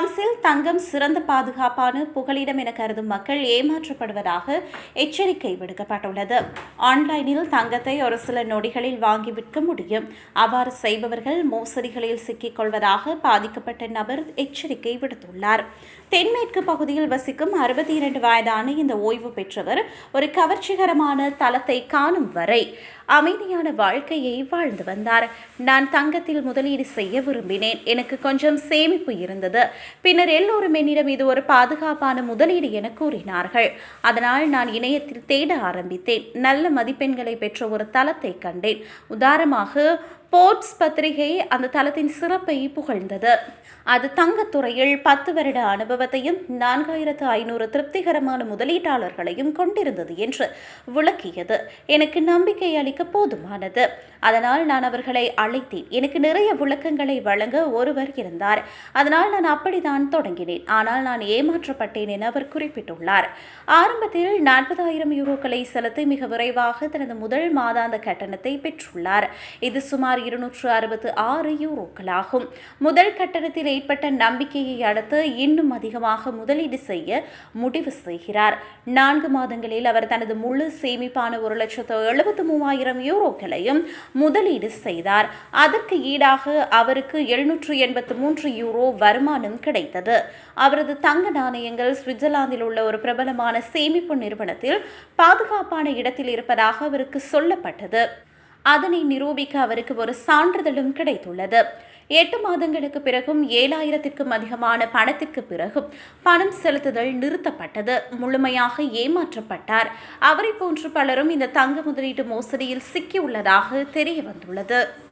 பிரான்சில் தங்கம் சிறந்த பாதுகாப்பான புகலிடம் என கருதும் மக்கள் ஏமாற்றப்படுவதாக எச்சரிக்கை விடுக்கப்பட்டுள்ளது. ஆன்லைனில் தங்கத்தை ஒரு சில நொடிகளில் வாங்கி விற்க முடியும். அவ்வாறு செய்பவர்கள் மோசடிகளில் சிக்கிக் கொள்வதாக பாதிக்கப்பட்ட நபர் எச்சரிக்கை விடுத்துள்ளார். தென்மேற்கு பகுதியில் வசிக்கும் அறுபத்தி இரண்டு வயதான இந்த ஓய்வு பெற்றவர் ஒரு கவர்ச்சிகரமான தளத்தை காணும் வரை அமைதியான வாழ்க்கையை வாழ்ந்து வந்தார். நான் தங்கத்தில் முதலீடு செய்ய விரும்பினேன். எனக்கு கொஞ்சம் சேமிப்பு இருந்தது. பின்னர் எல்லோரும் என்னிடம் இது ஒரு பாதுகாப்பான முதலீடு என கூறினார்கள். அதனால் நான் இணையத்தில் தேட ஆரம்பித்தேன். நல்ல மதிப்பெண்களை பெற்ற ஒரு தளத்தை கண்டேன். உதாரணமாக போர்ட்ஸ் பத்திரிகை அந்த தளத்தின் சிறப்பை புகழ்ந்தது. அது தங்கத்துறையில் பத்து வருட அனுபவத்தையும் நான்காயிரத்து ஐநூறு திருப்திகரமான முதலீட்டாளர்களையும் கொண்டிருந்தது என்று விளக்கியது. எனக்கு நம்பிக்கை அளிக்க போதுமானது. அதனால் நான் அவர்களை அழைத்தேன். எனக்கு நிறைய விளக்கங்களை வழங்க ஒருவர் இருந்தார். அதனால் நான் அப்படித்தான் தொடங்கினேன். ஆனால் நான் ஏமாற்றப்பட்டேன் என அவர் குறிப்பிட்டுள்ளார். ஆரம்பத்தில் நாற்பதாயிரம் யூரோக்களை செலுத்தி மிக விரைவாக தனது முதல் மாதாந்த கட்டணத்தை பெற்றுள்ளார். இது சுமார் சுமார் இருநூற்று அறுபத்து ஆறு யூரோக்களாகும். முதல் கட்டணத்தில் ஏற்பட்ட நம்பிக்கையை அடுத்து இன்னும் அதிகமாக முதலீடு செய்ய முடிவு செய்கிறார். நான்கு மாதங்களில் அவர் தனது முழு சேமிப்பான ஒரு லட்சத்து எழுபத்து மூவாயிரம் யூரோக்களையும் முதலீடு செய்தார். அதற்கு ஈடாக அவருக்கு எழுநூற்று எண்பத்து மூன்று யூரோ வருமானம் கிடைத்தது. அவரது தங்க நாணயங்கள் சுவிட்சர்லாந்தில் உள்ள ஒரு பிரபலமான சேமிப்பு நிறுவனத்தில் பாதுகாப்பான இடத்தில் இருப்பதாக அவருக்கு சொல்லப்பட்டது. அதனை நிரூபிக்க அவருக்கு ஒரு சான்றிதழும் கிடைத்துள்ளது. எட்டு மாதங்களுக்கு பிறகும் ஏழாயிரத்திற்கும் அதிகமான பணத்திற்கு பிறகும் பணம் செலுத்துதல் நிறுத்தப்பட்டது. முழுமையாக ஏமாற்றப்பட்டார். அவரை போன்று பலரும் இந்த தங்க முதலீட்டு மோசடியில் சிக்கியுள்ளதாக தெரிய வந்துள்ளது